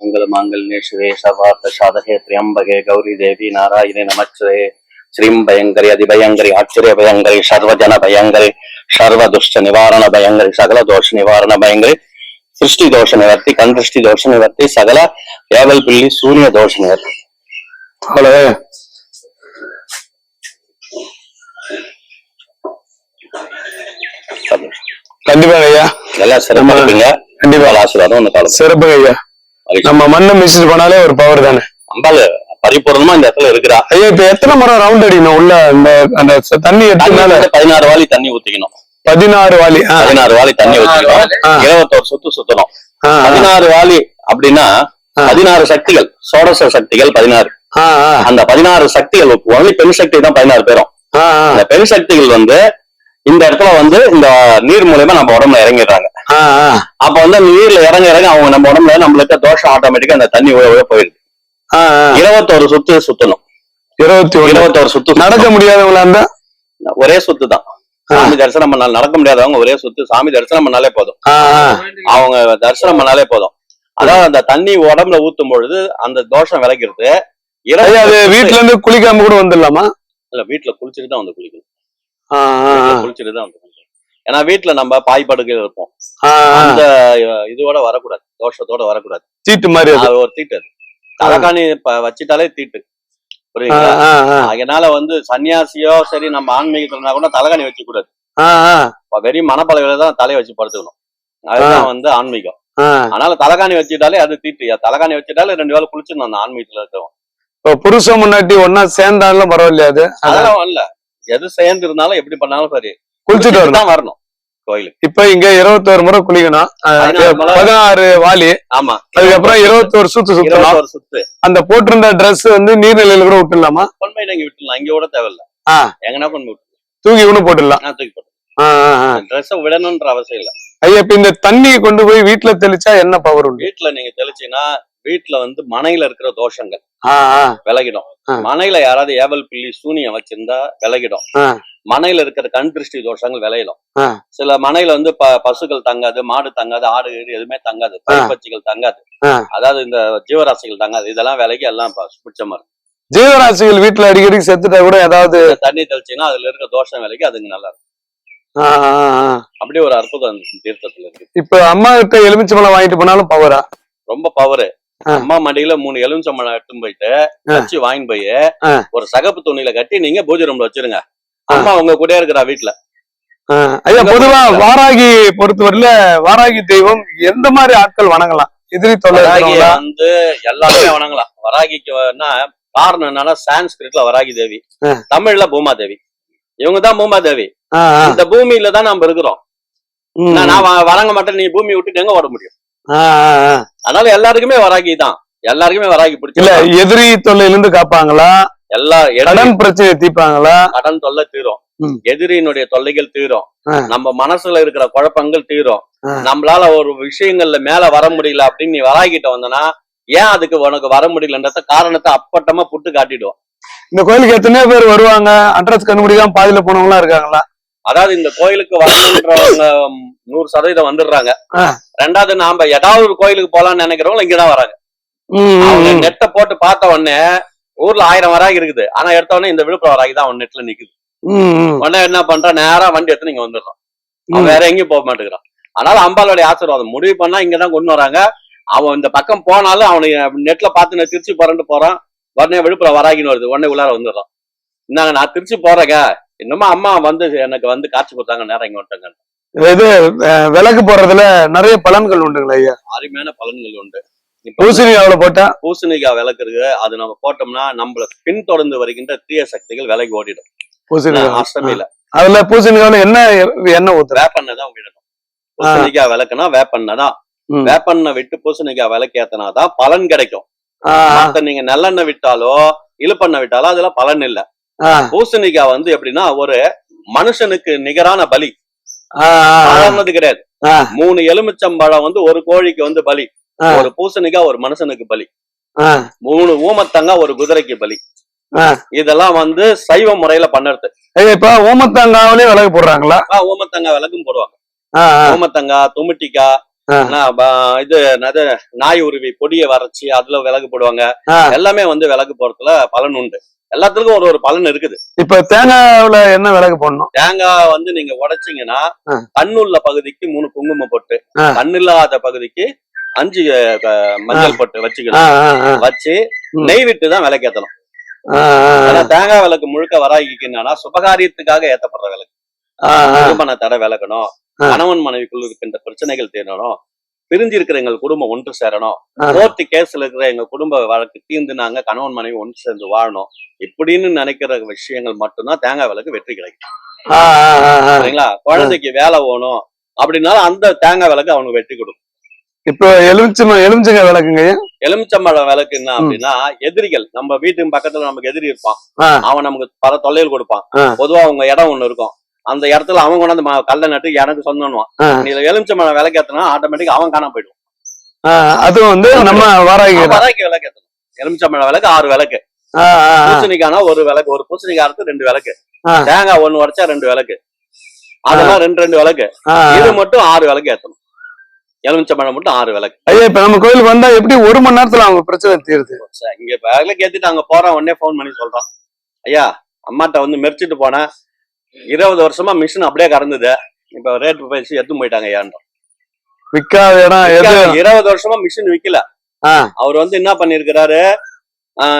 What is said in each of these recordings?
மங்களமாங்கல்யேஸ்வரே சவார்த்த சாதகே திரியம்பகே கௌரி தேவி நாராயணே நமச்சுவே. ஸ்ரீம் பயங்கரி அதிபயங்கரி ஆச்சரிய பயங்கரி சர்வஜன பயங்கரி சர்வ துஷ்ட நிவாரண பயங்கரி சகல தோஷ நிவாரண பயங்கரி சிருஷ்டி தோஷ நிவர்த்தி கண் திருஷ்டி தோஷ நிவர்த்தி சகல ஏவல் பிள்ளி சூரிய தோஷ நிவர்த்தி. ஹலோ கண்டிப்பாக ஐயா. நல்லா சிறப்பாக கண்டிப்பா. ஆசீர்வாதம் ஒன்று காலம் சிறப்பு ஐயா. நம்ம மண்ணை மிஸ்ட் பண்ணாலே ஒரு பவர் தானே? அம்பாள் பரிபூர்ணமா இந்த இடத்துல இருக்கிறா. ஐயா இப்ப எத்தனை முறை ரவுண்ட் அடிக்கணும்? உள்ள அந்த அந்த தண்ணி வந்து பதினாறு வாளி தண்ணி ஊத்திக்கணும். பதினாறு வாலி பதினாறு வாளி தண்ணி ஊத்திக்கணும். இருபத்தோரு சுத்து சுத்தணும். பதினாறு வாளி அப்படின்னா. பதினாறு சக்திகள் சோடச சக்திகள் பதினாறு. அந்த பதினாறு சக்திகள் ஒன்லி பெண் சக்தி தான் பதினாறு பேரும். அந்த பெண் சக்திகள் வந்து இந்த இடத்துல வந்து இந்த நீர் மூலியமா நம்ம உடம்புல இறங்கிடுறாங்க. அப்ப வந்து அந்த நீர்ல இறங்க இறங்க அவங்க நம்ம உடம்புல நம்மளுக்கு தோஷம் ஆட்டோமேட்டிக்கா அந்த தண்ணி போயிடுது. ஆ, ஆ. இருபத்தோரு சுத்து சுத்தணும். இருபத்தி இருபத்தோரு சுத்து நடக்க முடியாதவங்களா இருந்தா? ஒரே சுத்து தான். சாமி தரிசனம் பண்ணால் நடக்க முடியாதவங்க ஒரே சுத்து சாமி தரிசனம் பண்ணாலே போதும். அவங்க தரிசனம் பண்ணாலே போதும். அதாவது அந்த தண்ணி உடம்புல ஊத்தும் பொழுது அந்த தோஷம் விளைக்கிறது வீட்டுல இருந்து குளிக்காம கூட வந்துடலாமா? இல்ல வீட்டுல குளிச்சுட்டு தான் வந்து குளிக்கணும். குளிச்சுட்டு தான் வந்து ஏன்னா வீட்டுல நம்ம பாய் படுக்கையில இருப்போம். அந்த இதோட வரக்கூடாது. தோஷத்தோட வரக்கூடாது. சீட்டு மாதிரி அது. ஒரு தீட்டு அது. தலைக்காணி வச்சிட்டாலே தீட்டு புரியுங்களா. அதனால வந்து சன்னியாசியோ சரி நம்ம ஆன்மீகத்துல கூட தலைகாணி வச்சு கூடாது. வெறும் மனப்பளவில தான் தலையை வச்சு படுத்துக்கணும். அதுதான் வந்து ஆன்மீகம். அதனால தலைகாணி வச்சுட்டாலே அது தீட்டு தலைகாணி வச்சுட்டாலே ரெண்டு வேளை குளிச்சிடணும் அந்த ஆன்மீகத்துல இருக்கிறவன். இப்ப புருஷன் முன்னாடி ஒன்னா சேர்ந்தாலும் பரவாயில்லையா அது? அதெல்லாம் இல்ல. எது சேர்ந்து இருந்தாலும் எப்படி பண்ணாலும் சரி. குளிச்சுட்டு தான் வரணும். கோயிலுக்கு. இப்ப இங்க இருபத்தோரு முறை குளிக்கணும். பதினாறு வாலி. ஆமா. அதுக்கப்புறம் இருபத்தோரு சுத்து. இருபத்தோரு சுத்து அந்த போட்டிருந்த Dress வந்து நீர்நிலையில கூட விட்டுடலாமா? கொண்டு நீங்க விட்டுலாம் இங்க விட தேவையில்ல. எங்கன்னா விட்டு தூக்கி கூட போட்டுடலாம். தூக்கி போட்டு. ட்ரெஸ் விடணும்ன்ற அவசியம் இல்ல. ஐயா இப்ப இந்த தண்ணியை கொண்டு போய் வீட்டுல தெளிச்சா என்ன பவர் உண்டு? வீட்டுல நீங்க தெளிச்சீங்கன்னா வீட்டுல வந்து மனையில இருக்கிற தோஷங்கள் விலகிடும். மனையில யாராவது ஏவல் பில்லி சூனியம் வச்சிருந்தா விலகிடும். மனையில இருக்கிற கண் திருஷ்டி தோஷங்கள் விளையிடும் ஆ. சில மனையில வந்து பசுக்கள் தங்காது மாடு தங்காது ஆடு கீடு எதுவுமே தங்காது பருப்பச்சிகள் தங்காது. அதாவது இந்த ஜீவராசிகள் தங்காது இதெல்லாம் விலகி எல்லாம் பிடிச்ச மாதிரி ஜீவராசிகள் வீட்டுல அடிக்கடி செத்துட்டா கூட ஏதாவது தண்ணி தெளிச்சீங்கன்னா அதுல இருக்க தோஷம் விலகி அதுங்க நல்லா இருக்கும் ஆ, ஆ, ஆ. அப்படி ஒரு அற்புதம் தீர்த்தத்துல இருக்கு இப்ப அம்மா கிட்ட எலுமிச்சம்பழம் வாங்கிட்டு போனாலும் பவரா ரொம்ப பவரு. அம்மா மடியில மூணு எலுமிச்சம்பழம் எடுத்துன்னு போயிட்டு. வச்சு வாங்கிட்டு போய். ஒரு சகப்பு துணியில கட்டி நீங்க பூஜை ரூம்ல வச்சிருங்க அம்மா உங்க கூட இருக்கிறா வீட்டுல. ஐயா பொதுவா வாராகி பொறுத்தவரையில வாராகி தெய்வம் எந்த மாதிரி ஆட்கள் வணங்கலாம் எதிரி இருக்கிறவங்களா? வந்து எல்லாருமே வணங்கலாம் வராகிக்கு என்ன காரணம் என்னன்னா சான்ஸ்கிரிட்ல வராகி தேவி. தமிழ்ல பூமா தேவி இவங்க தான் பூமா தேவி ஆ, ஆ. இந்த பூமியில தான் நம்ம இருக்கிறோம். நான் வணங்க மாட்டேன் நீ பூமி விட்டுட்டு எங்க ஓட முடியும். அதனால எல்லாருக்குமே வராகி தான் எல்லாருக்குமே வராகி பிடிச்ச எதிரி தொல்லையில இருந்து காப்பாங்களா எல்லா கடன் பிரச்சனையை தீர்ப்பாங்களா கடன் தொல்லை தீரும். எதிரியினுடைய தொல்லைகள் தீரும். நம்ம மனசுல இருக்கிற குழப்பங்கள் தீரும். நம்மளால ஒரு விஷயங்கள்ல மேல வர முடியல அப்படின்னு நீ வராகிட்ட வந்தனா ஏன் அதுக்கு உனக்கு வர முடியலன்றத காரணத்தை அப்பட்டமா புட்டு காட்டிடுவோம் இந்த கோயிலுக்கு எத்தனையோ பேர் வருவாங்க அட்ரஸ் கண்டுபிடிக்காம பாதியில போனவங்களா இருக்காங்களா அதாவது இந்த கோயிலுக்கு வரணுன்றவங்க நூறு சதவீதம் வந்துடுறாங்க. ரெண்டாவது நாம ஏதாவது ஒரு கோயிலுக்கு போலாம்னு நினைக்கிறவங்க இங்கதான் வராங்க அவங்க. நெட்டை போட்டு பார்த்த உடனே ஊர்ல ஆயிரம் வராகி இருக்குது. ஆனா எடுத்த உடனே இந்த விழுப்புரம் வராகி தான் அவன் நெட்ல நிக்குது. உடனே என்ன பண்றான்? நேரா வண்டி எடுத்து இங்க வந்துடுறான் அவன். வேற எங்கேயும் போக மாட்டேங்கிறான். அதனால அம்பாளுடைய ஆசீர்வாதம். முடிவு பண்ணா இங்கதான் கொண்டு வராங்க. அவன் இந்த பக்கம் போனாலும் அவனுக்கு நெட்ல பார்த்து நான் திருச்சி போறேன்னு போறான். உடனே விழுப்புரம் வராகின்னு வருது. உடனே உள்ளார வந்துடுறான். இந்தாங்க நான் திருச்சி போறேங்க. இன்னுமா அம்மா வந்து எனக்கு வந்து காட்சி கொடுத்தாங்க. நேரம் இங்க வந்துட்டாங்க. இது அஹ், விளக்கு போடுறதுல நிறைய பலன்கள் உண்டுங்களா ஐயா. அருமையான பலன்கள் உண்டு. இப்ப பூசணி அவ்வளவு போட்டா? பூசணிக்காய் விளக்கு இருக்கு அது நம்ம போட்டோம்னா நம்மள பின்தொடர்ந்து வருகின்ற தீய சக்திகள் விலகி ஓடிடும். பூசணி அஷ்டமியில. அதுல பூசணிக்காவில என்ன எண்ணெய் ஊத்துற? வேப்பெண்ணெய் தான் விடணும் பூசணிக்காய் விளக்குனா வேப்பெண்ணெய் தான். வேப்பெண்ணெய் விட்டு பூசணிக்காய் விளக்கேத்தனாதான் பலன் கிடைக்கும். மத்த நீங்க நல்லெண்ணெய் விட்டாலோ இழுப்பெண்ணெய் விட்டாலோ அதுல பலன் இல்ல. பூசணிக்காய் வந்து எப்படின்னா ஒரு மனுஷனுக்கு நிகரான பலி. கிடையாது. மூணு எலுமிச்சம்பழம் வந்து ஒரு கோழிக்கு வந்து பலி. ஒரு பூசணிக்காய் ஒரு மனுஷனுக்கு பலி. மூணு ஊமத்தங்காய் ஒரு குதிரைக்கு பலி. இதெல்லாம் வந்து சைவ முறையில பண்ணறது இப்ப ஓமத்தாங்காவிலே விளக்கு போடுறாங்களா? ஆ, ஊமத்தங்காய் விளக்கும் போடுவாங்க. ஆனா, ப- இது நாய் உருவி பொடியை வரைச்சி அதுல விலகு போடுவாங்க. எல்லாமே வந்து விலகு போறதுல பலன் உண்டு. எல்லாத்துக்கும் ஒரு ஒரு பலன் இருக்குது இப்ப தேங்காய்ல என்ன விலகு போடணும் தேங்காய் வந்து நீங்க உடைச்சீங்கன்னா. கண்ணுள்ள பகுதிக்கு மூணு குங்குமம் போட்டு. கண்ணில்லாத பகுதிக்கு அஞ்சு மஞ்சள் போட்டு வச்சுக்கணும் வச்சு. நெய் விட்டு தான் விளக்கேத்தணும் ஆ, ஆ, ஏன்னா தேங்காய் விளக்கு முழுக்க வராகிக்கு என்னன்னா சுபகாரியத்துக்காக ஏத்தப்படுற விளக்கு. திருமண தடை விளக்கணும். கணவன் மனைவிக்குள்ள இருக்கின்ற பிரச்சனைகள் தீரணும் பிரிஞ்சு இருக்கிற எங்கள் குடும்பம் ஒன்று சேரணும். கோர்ட்டு கேஸ்ல இருக்கிற எங்க குடும்ப வழக்கு தீர்ந்து நாங்க கணவன் மனைவி ஒன்று சேர்ந்து வாழணும். இப்படின்னு நினைக்கிற விஷயங்கள் மட்டும்தான் தேங்காய் விளக்கு வெற்றி கிடைக்கும். சரிங்களா? குழந்தைக்கு வேலை வேணும். அப்படின்னாலும் அந்த தேங்காய் விளக்கு அவனுக்கு வெற்றி கொடுக்கும் இப்போ எலுமிச்சம் எலுமிச்சங்க விளக்குங்க எலுமிச்சம்பழம் விளக்கு என்ன அப்படின்னா எதிரிகள் நம்ம வீட்டுக்கு பக்கத்துல நமக்கு எதிரி இருப்பான். அவன் நமக்கு பல தொல்லைகள் கொடுப்பான். பொதுவா அவங்க இடம் ஒண்ணு இருக்கும். அந்த இடத்துல அவன் கொண்டாந்து கல்லை நட்டு எனக்கு சொந்தம்னுவான். நீ எலுமிச்சம்பழம் விளக்கேத்தனா ஆட்டோமேட்டிக் அவன் காணாம போயிடும் ஆ, அதுவும் வந்து நம்ம வாராகி அவன் வராக்கி விளக்கேத்தணும் எலுமிச்சம்பழம் விளக்கு ஆறு விளக்கு. பூசணிக்கானா ஒரு விளக்கு ஒரு பூசணிக்காரத்துக்கு ரெண்டு விளக்கு. தேங்காய் ஒண்ணு உடைச்சா ரெண்டு விளக்கு. அதெல்லாம் ரெண்டு ரெண்டு விளக்கு. இது மட்டும் ஆறு விளக்கு ஏத்தணும். எலுமிச்சம்பழம் மட்டும் ஆறு விளக்கு. ஐயா இப்ப நம்ம கோயிலுக்கு வந்தா எப்படி ஒரு மணி நேரத்துல அவங்க பிரச்சனை தீருது? இங்க விளக்கு ஏத்திட்டு அங்க போறான் உடனே ஃபோன் பண்ணி சொல்றான். ஐயா அம்மாட்ட வந்து மெரிச்சிட்டு போனேன். இருபது வருஷமா மிஷின் அப்படியே கறந்தது. இப்ப ரேட் பேசி எடுத்து போயிட்டாங்க இடம் எது? இருபது வருஷமா மிஷின் விக்கல. அவர் வந்து என்ன பண்ணிருக்கிறாரு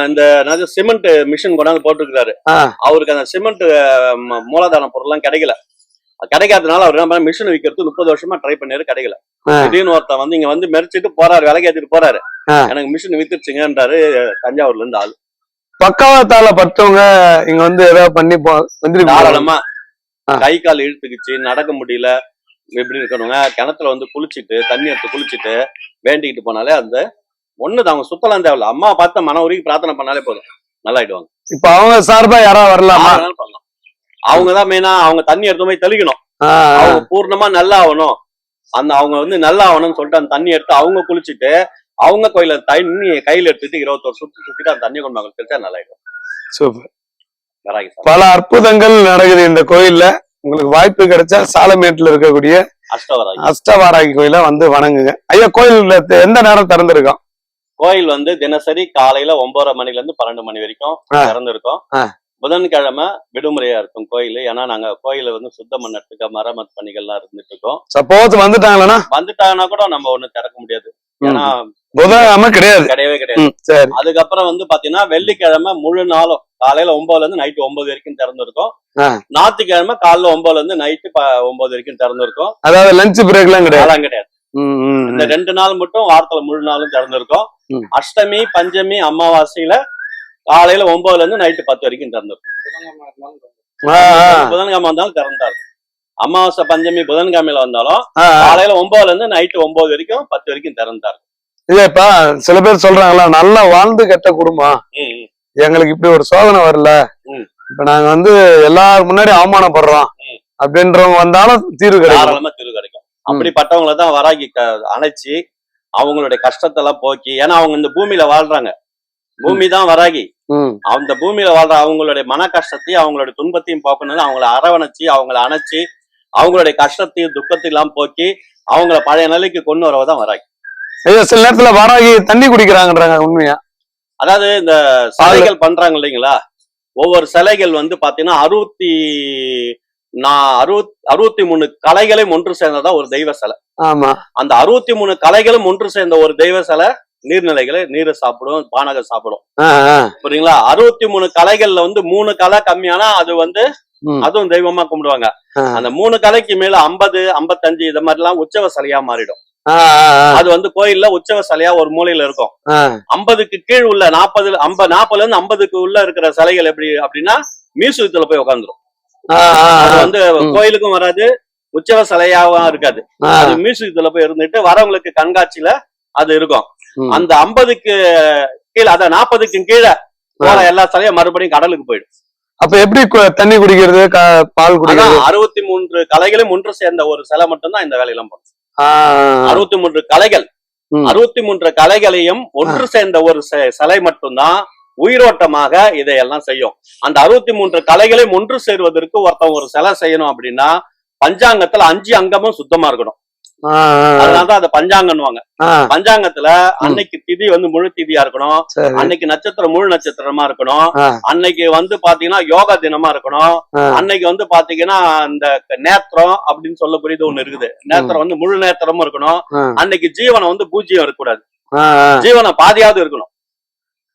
இந்த சிமெண்ட் மிஷின் கொண்டாந்து போட்டிருக்கிறாரு. அவருக்கு அந்த சிமெண்ட் மூலதன பொருள்லாம் கிடைக்கல. கிடைக்காதனால அவர் என்ன மிஷின் விற்கிறது முப்பது வருஷமா ட்ரை பண்ணாரு கிடைக்கல. திடீர்னு ஒருத்தன் வந்து இங்க வந்து மெரிச்சிட்டு போறாரு விலைக்கு ஏத்திட்டு போறாரு. எனக்கு மிஷின் வித்துருச்சுங்கன்றாரு தஞ்சாவூர்ல இருந்து ஆளு. பக்கவாத்தால பட்டவங்க இங்க வந்து ஏதாவது பண்ணி தாராளமா. ஆ. கை கால் இழுத்துக்கிச்சு நடக்க முடியல இப்படி இருக்கணுங்க. கிணத்துல வந்து குளிச்சுட்டு தண்ணி எடுத்து குளிச்சுட்டு வேண்டிக்கிட்டு போனாலே அந்த ஒண்ணுதான் அவங்க சுத்தலாம் தேவையில்ல. அம்மா பார்த்த மன உருகி பிரார்த்தனை பண்ணாலே போதும். நல்லாயிடுவாங்க. இப்ப அவங்க சார்பா யாராவது வரலாமா? பண்ணலாம். அவங்க தான் மெயினா அவங்க தண்ணி எடுத்து போய் தெளிக்கணும். அவங்க பூர்ணமா நல்லா ஆகணும் அந்த அவங்க வந்து நல்லா ஆகணும்னு சொல்லிட்டு அந்த தண்ணி எடுத்து அவங்க குளிச்சுட்டு அவங்க கோயில தண்ணி கையில எடுத்துட்டு இருபத்தொரு சுத்தி சுத்திட்டு அந்த தண்ணி கொண்டு வாங்க தெளிச்சா நல்லாயிடும். சூப்பர். பல அற்புதங்கள் நடக்குது இந்த கோயில்ல. உங்களுக்கு வாய்ப்பு கிடைச்சா சாலமேட்ல இருக்கக்கூடிய அஷ்டவராகி. அஷ்டவாராகி கோயில வந்து வணங்குங்க. ஐயா கோயில் எந்த நேரம் திறந்திருக்கும்? கோயில் வந்து தினசரி காலையில ஒன்பதரை மணில இருந்து பன்னெண்டு மணி வரைக்கும். திறந்திருக்கும். புதன்கிழமை விடுமுறையா இருக்கும் கோயில். ஏன்னா நாங்க கோயில வந்து சுத்தம் பண்ணறதுக்கு மரமத் பணிகள்லாம் இருந்துட்டு இருக்கோம். சப்போஸ் வந்துட்டாங்களா வந்துட்டாங்கன்னா கூட நம்ம ஒண்ணும் திறக்க முடியாது. ஏன்னா புதன்கிழமை கிடையாது. கிடையவே கிடையாது. சரி. அதுக்கப்புறம் வந்து பாத்தீங்கன்னா வெள்ளிக்கிழமை முழு நாளும் காலையில ஒன்பதுல இருந்து நைட்டு ஒன்பது வரைக்கும் திறந்திருக்கும். ஞாயிற்றுக்கிழமை காலைல ஒன்பதுல இருந்து நைட்டு ஒன்பது வரைக்கும் திறந்திருக்கும். அதாவது லஞ்ச் பிரேக் எல்லாம் கிடையாது. கிடையாது. இந்த. ரெண்டு நாள் மட்டும் வாரத்துல முழு நாளும் திறந்திருக்கும். அஷ்டமி பஞ்சமி அமாவாசையில காலையில ஒன்பதுல இருந்து நைட்டு பத்து வரைக்கும் திறந்திருக்கும். புதன்கிழமை வந்தாலும் திறந்தா இருக்கும் அமாவாசை பஞ்சமி புதன்கிழமையில வந்தாலும். காலையில ஒன்பதுல இருந்து நைட்டு ஒன்பது வரைக்கும் பத்து வரைக்கும் திறந்தா இருக்கும் இல்ல இப்ப சில பேர் சொல்றாங்களா நல்லா வாழ்ந்து கெட்ட குடும்பம். எங்களுக்கு இப்படி ஒரு சோதனை வரல. இப்ப நாங்க வந்து எல்லாரும் முன்னாடி அவமானப்படுறோம். அப்படின்றவங்க வந்தாலும் தீர்வு கிடைக்கும். தாராளமா திரு கிடைக்கும். அப்படிப்பட்டவங்கள தான் வராகி அணைச்சி அவங்களுடைய கஷ்டத்தை எல்லாம் போக்கி ஏன்னா அவங்க இந்த பூமியில வாழ்றாங்க. பூமி தான் வராகி. அந்த பூமியில வாழ்ற அவங்களுடைய மன கஷ்டத்தையும் அவங்களுடைய துன்பத்தையும் போக்கணும் அவங்கள அரவணைச்சு அவங்கள அணைச்சி அவங்களுடைய கஷ்டத்தையும் துக்கத்தையும் போக்கி அவங்கள பழைய நிலைக்கு கொண்டு வரவதான் வராகி ஐயா சில நேரத்துல வாராகி தண்ணி குடிக்கிறாங்கன்றாங்க உண்மையா? அதாவது இந்த சிலைகள் பண்றாங்க இல்லைங்களா? ஒவ்வொரு சிலைகள் வந்து பாத்தீங்கன்னா அறுபத்தி நான் அறுபத் அறுபத்தி மூணு கலைகளையும் ஒன்று சேர்ந்ததா ஒரு தெய்வ சிலை. ஆமா. அந்த அறுபத்தி மூணு கலைகளும் ஒன்று சேர்ந்த ஒரு தெய்வ சிலை நீர்நிலைகளை நீரை சாப்பிடும் பானகம் சாப்பிடும். புரியுங்களா அறுபத்தி மூணு கலைகள்ல வந்து மூணு கலை கம்மியானா அது வந்து அதுவும் தெய்வமா கும்பிடுவாங்க. அந்த மூணு கலைக்கு மேல ஐம்பது ஐம்பத்தஞ்சு இது மாதிரி எல்லாம் உற்சவ சிலையா மாறிடும் அது வந்து கோயில்ல உற்சவ சிலையா ஒரு மூலையில இருக்கும். ஐம்பதுக்கு கீழ் உள்ள நாற்பது ஐம்பது நாற்பதுல இருந்து ஐம்பதுக்கு உள்ள இருக்கிற சிலைகள் எப்படி அப்படின்னா மியூசியத்துல போய் உட்காந்துரும் அது வந்து. கோயிலுக்கும் வராது உற்சவ சிலையாவும் இருக்காது அது மியூசியத்துல போய் இருந்துட்டு வரவங்களுக்கு கண்காட்சியில அது இருக்கும். அந்த ஐம்பதுக்கு கீழே அத நாற்பதுக்கு கீழே போற எல்லா சிலையும் மறுபடியும் கடலுக்கு போயிடும். அப்ப எப்படி தண்ணி குடிக்கிறது பால் குடிக்கிறது? அறுபத்தி மூன்று கலைகளும் ஒன்று சேர்ந்த ஒரு சிலை மட்டும்தான் இந்த வேலையெல்லாம் பண்ணும் அறுபத்தி மூன்று கலைகள். அறுபத்தி மூன்று கலைகளையும் ஒன்று சேர்ந்த ஒரு சிலை மட்டும்தான் உயிரோட்டமாக இதையெல்லாம் செய்யும். அந்த அறுபத்தி மூன்று கலைகளையும் ஒன்று சேருவதற்கு ஒருத்தன் ஒரு சிலை செய்யணும் அப்படின்னா பஞ்சாங்கத்துல அஞ்சு அங்கமும் சுத்தமா இருக்கணும். அதனாலதான் அதை பஞ்சாங்கன்னுவாங்க. ஆ, பஞ்சாங்கத்துல அன்னைக்கு திதி வந்து முழு திதியா இருக்கணும். அன்னைக்கு நட்சத்திரம் முழு நட்சத்திரமா இருக்கணும். அன்னைக்கு வந்து பாத்தீங்கன்னா யோகா தினமா இருக்கணும். அன்னைக்கு வந்து பாத்தீங்கன்னா இந்த நேத்திரம் அப்படின்னு சொல்லக்கூடியது ஒண்ணு இருக்குது. நேத்திரம் வந்து முழு நேத்திரமும் இருக்கணும். அன்னைக்கு ஜீவனம் வந்து பூஜ்ஜியம் இருக்கக்கூடாது. ஜீவனம் பாதியாவது இருக்கணும்.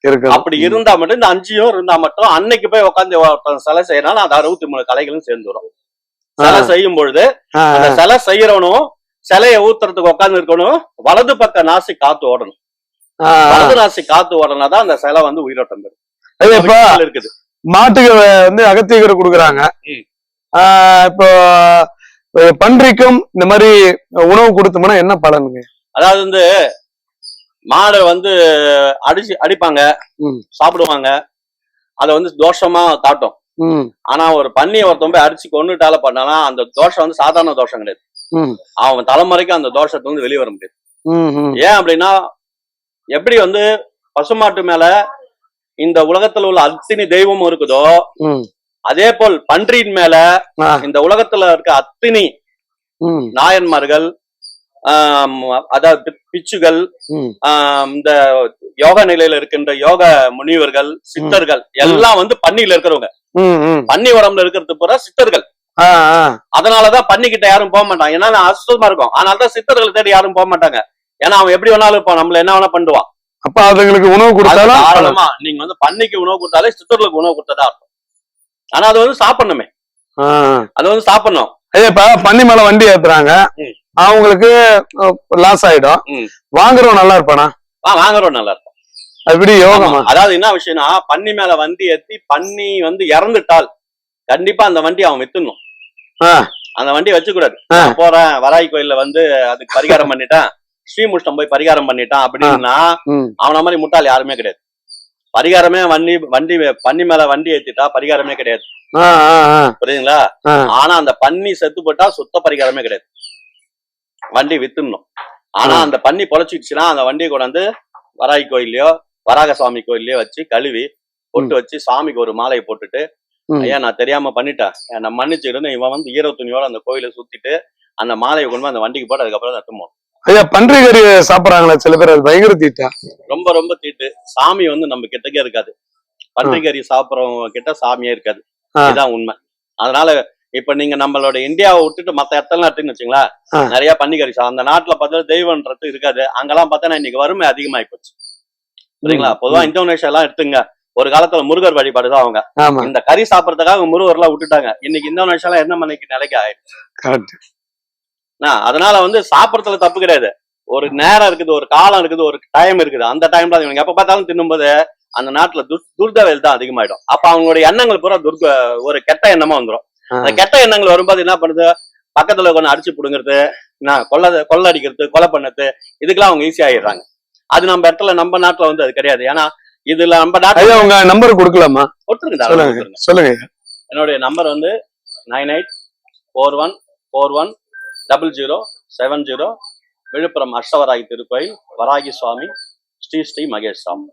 இருக்கு அப்படி இருந்தா மட்டும் இந்த அஞ்சியும் இருந்தா மட்டும் அன்னைக்கு போய் உட்காந்து சிலை செய்யறான் அது அறுபத்தி மூணு கலைகளும் சேர்ந்து வரும். சிலை செய்யும் பொழுது அந்த சிலை செய்யறவனும் சிலையை ஊத்துறதுக்கு உட்கார்ந்து இருக்கணும். வலது பக்க நாசி காத்து ஓடணும். வலது நாசி காத்து ஓடனா தான் அந்த சிலை வந்து உயிரோட்டம் பெறும். இருக்குது. மாட்டுக்கு வந்து அகத்தியகரை கொடுக்குறாங்க. இப்போ பன்றிக்கும் இந்த மாதிரி உணவு கொடுத்தோம்னா என்ன பலனுங்க? அதாவது வந்து மாடை வந்து அடிச்சு அடிப்பாங்க. சாப்பிடுவாங்க. அத வந்து தோஷமா காட்டும். ஆனா ஒரு பன்னியை ஒருத்தன் போய் அடிச்சு கொண்டுட்டால பண்ணானா அந்த தோஷம் வந்து சாதாரண தோஷம் கிடையாது. அவன் தலைமுறைக்கு அந்த தோஷத்தை வந்து வெளியே வர முடியாது. ஏன் அப்படின்னா எப்படி வந்து பசுமாட்டு மேல இந்த உலகத்துல உள்ள அத்தனை தெய்வமும் இருக்குதோ அதே போல் பன்றியின் மேல. இந்த உலகத்துல இருக்க அத்தினி நாயன்மார்கள் அதாவது பிச்சுகள் இந்த யோக நிலையில இருக்கின்ற யோக முனிவர்கள் சித்தர்கள் எல்லாம் வந்து பன்னியில இருக்கிறவங்க. பன்னி உடம்புல இருக்கிறது பூரா சித்தர்கள். அதனாலதான் பன்னிக்கிட்ட யாரும் போக மாட்டாங்க. ஏன்னா நான் அசுத்தமா இருக்கும். அதனாலதான் சித்தர்களை தேடி யாரும் போக மாட்டாங்க. ஏன்னா அவன் எப்படி வேணாலும் இருப்பான். நம்மள என்ன வேணா பண்ணுவான். அப்ப அதுங்களுக்கு உணவு அது கொடுத்தாலும். தாராளமா நீங்க வந்து பன்னிக்கு உணவு கொடுத்தாலே சித்தர்களுக்கு உணவு கொடுத்ததா அர்த்தம். ஆனா அது வந்து சாப்பிடணுமே. அது வந்து சாப்பிடணும். ஐயா இப்ப பன்னி மேல வண்டி ஏத்துறாங்க. அவங்களுக்கு லாஸ் ஆயிடும். வாங்குறவன் நல்லா இருப்பானா? ஆ வாங்குறோம் நல்லா இருக்கும் அப்படி யோகமா. அதாவது என்ன விஷயம்னா பன்னி மேல வண்டி ஏத்தி பன்னி வந்து இறந்துட்டால் கண்டிப்பா அந்த வண்டி அவன் வித்துடணும். ஆ. அந்த வண்டி வச்சுக்கூடாது. போறேன் வராய் கோயில்ல வந்து அதுக்கு பரிகாரம் பண்ணிட்டேன். ஸ்ரீமுஷ்டம் போய் பரிகாரம் பண்ணிட்டான் அப்படின்னா அவன மாதிரி முட்டாள் யாருமே கிடையாது. பரிகாரமே வண்டி வண்டி பன்னி மேல வண்டி ஏத்திட்டா பரிகாரமே கிடையாது. புரியுதுங்களா. ஆனா அந்த பன்னி செத்து போட்டா சுத்த பரிகாரமே கிடையாது. வண்டி வித்துடணும். ஆனா. அந்த பன்னி பொழைச்சிடுச்சுன்னா அந்த வண்டியை கொண்டாந்து வராய் கோயில்லயோ வராக சுவாமி கோயில்லயோ வச்சு கழுவி பொட்டு வச்சு சாமிக்கு ஒரு மாலையை போட்டுட்டு. ஐயா நான் தெரியாம பண்ணிட்டேன். என்னை மன்னிச்சிருன்னு இவன் வந்து ஈர துணியோட அந்த கோயிலை சுத்திட்டு அந்த மாலையை கொண்டு அந்த வண்டிக்கு போட்டு அதுக்கப்புறம் தட்டுமோ ஐயா பன்றி கறி சாப்பிடுறாங்களா சில பேர் அது பயங்கர தீட்டா? ரொம்ப ரொம்ப தீட்டு. சாமி வந்து நம்ம கிட்டக்கே இருக்காது. பன்றிக்கறி சாப்பிடுறவங்க கிட்ட சாமியே இருக்காது. இதுதான் உண்மை. அதனால இப்ப நீங்க நம்மளோட இந்தியாவை விட்டுட்டு மத்த இடத்துல எடுத்துன்னு வச்சுங்களேன் ஆ. நிறைய பன்னிக்கறி சா அந்த நாட்டுல பார்த்தா தெய்வம்ன்றது இருக்காது. அங்கெல்லாம் பார்த்தா இன்னைக்கு வறுமை அதிகமாயி போச்சு சரிங்களா. பொதுவா இந்தோனேஷியா எல்லாம் எடுத்துங்க. ஒரு காலத்துல முருகர் வழிபாடு தான் அவங்க. இந்த கறி சாப்பிடறதுக்காக முருகர் எல்லாம் விட்டுட்டாங்க. இன்னைக்கு இந்தோனேஷியால என்ன மணிக்கு நிலைக்கு ஆயிடுச்சு. அதனால வந்து சாப்பிடறதுல தப்பு கிடையாது. ஒரு நேரம் இருக்குது ஒரு காலம் இருக்குது ஒரு டைம் இருக்குது. அந்த டைம்ல இவங்க எப்ப பார்த்தாலும் தின்னும்போது அந்த நாட்டுல துர் துர்தவேல் தான் அதிகமாயிடும். அப்ப அவங்களுடைய எண்ணங்கள் பூரா துர்க ஒரு கெட்ட எண்ணமா வந்துரும். அந்த கெட்ட எண்ணங்கள் வரும்போது என்ன பண்ணுது? பக்கத்துல கொஞ்சம் அடிச்சு புடுங்கிறது என்ன கொள்ள கொள்ள அடிக்கிறது கொலை பண்ணது இதுக்கெல்லாம் அவங்க ஈஸி ஆயிடுறாங்க. அது நம்ம இடத்துல நம்ம நாட்டுல வந்து அது கிடையாது. ஏன்னா இதுல நம்ம ஐயா உங்க நம்பர் கொடுக்கலாமா? சொல்லுங்க. சொல்லுங்க என்னுடைய நம்பர் வந்து nine eight four one four one double zero seven zero Villupuram Ashtavarahi திருக்கோயில் வராகி சுவாமி ஸ்ரீ ஸ்ரீ மகேஷ் சாமி.